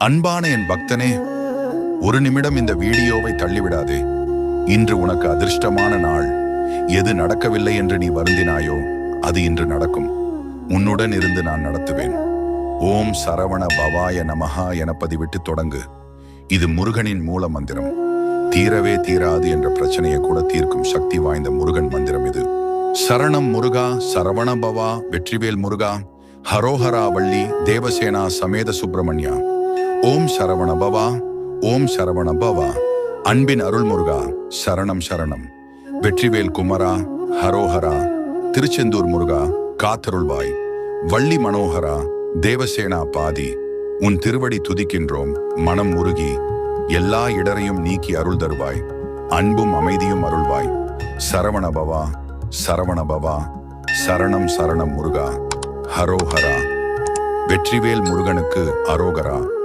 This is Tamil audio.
அன்பான என் பக்தனே ஒரு நிமிடம் இந்த வீடியோவை தள்ளிவிடாதே. இன்று உனக்கு அதிர்ஷ்டமான நாள். எது நடக்கவில்லை என்று நீ வருந்தினாயோ அது இன்று நடக்கும். உன்னுடன் இருந்து நான் நடத்துவேன். ஓம் சரவண பவாய நமஹா என பதிவிட்டு தொடங்கு. இது முருகனின் மூல மந்திரம். தீரவே தீராது என்ற பிரச்சனையை கூட தீர்க்கும் சக்தி வாய்ந்த முருகன் மந்திரம் இது. சரணம் முருகா சரவண பவா வெற்றிவேல் முருகா ஹரோஹரா வள்ளி தேவசேனா சமேத சுப்பிரமணியா. ஓம் சரவண பவா ஓம் சரவண பவா. அன்பின் அருள் முருகா சரணம் சரணம். வெற்றிவேல் குமரா ஹரோஹரா. திருச்செந்தூர் முருகா காத்தருள்வாய். வள்ளி மனோகரா தேவசேனா பாதி. உன் திருவடி துதிக்கின்றோம் மனம் உருகி. எல்லா இடரையும் நீக்கி அருள் தருவாய். அன்பும் அமைதியும் அருள்வாய். சரவண பவா சரவண பவா. சரணம் சரணம் முருகா ஹரோஹரா. வெற்றிவேல் முருகனுக்கு அரோகரா.